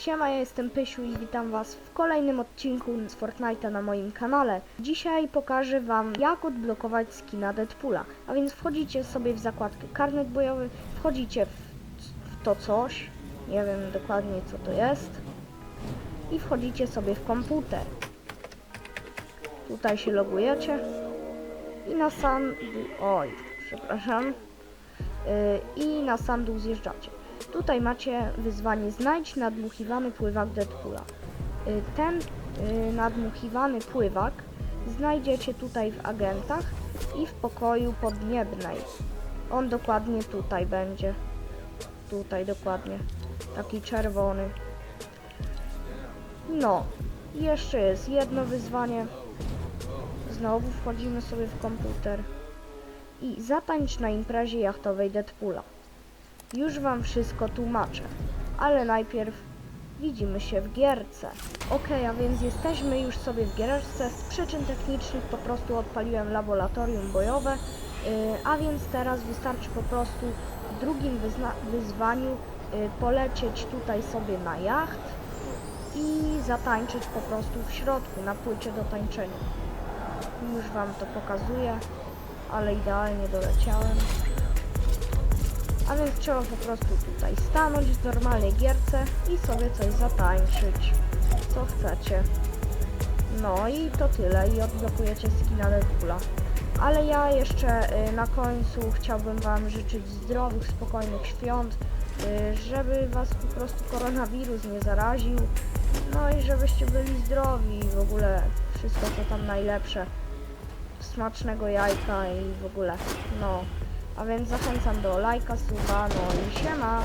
Siema, ja jestem Pysiu i witam was w kolejnym odcinku z Fortnite'a na moim kanale. Dzisiaj pokażę wam jak odblokować skina Deadpoola. A więc wchodzicie sobie w zakładkę karnet bojowy, wchodzicie w, w to coś, nie wiem dokładnie co to jest i wchodzicie sobie w komputer. Tutaj się logujecie i na sam... oj, przepraszam. Yy, I na sam dół zjeżdżacie. Tutaj macie wyzwanie znajdź nadmuchiwany pływak Deadpoola. Y, Ten y, nadmuchiwany pływak znajdziecie tutaj w agentach i w pokoju podniebnej. On dokładnie tutaj będzie. Tutaj dokładnie. Taki czerwony. No. Jeszcze jest jedno wyzwanie. Znowu wchodzimy sobie w komputer. I zatańcz na imprezie jachtowej Deadpoola. Już wam wszystko tłumaczę, ale najpierw widzimy się w gierce. Ok, a więc jesteśmy już sobie w gierce. Z przyczyn technicznych po prostu odpaliłem laboratorium bojowe, yy, a więc teraz wystarczy po prostu w drugim wyzwaniu yy, polecieć tutaj sobie na jacht i zatańczyć po prostu w środku na płycie do tańczenia. Już wam to pokazuję, ale idealnie doleciałem. A więc trzeba po prostu tutaj stanąć w normalnej gierce i sobie coś zatańczyć, co chcecie. No i to tyle i odblokujecie skina Deadpoola. Ale ja jeszcze y, na końcu chciałbym Wam życzyć zdrowych, spokojnych świąt, y, żeby Was po prostu koronawirus nie zaraził, no i żebyście byli zdrowi i w ogóle wszystko co tam najlepsze. Smacznego jajka i w ogóle, no. A więc zachęcam do lajka, suba, no i siema!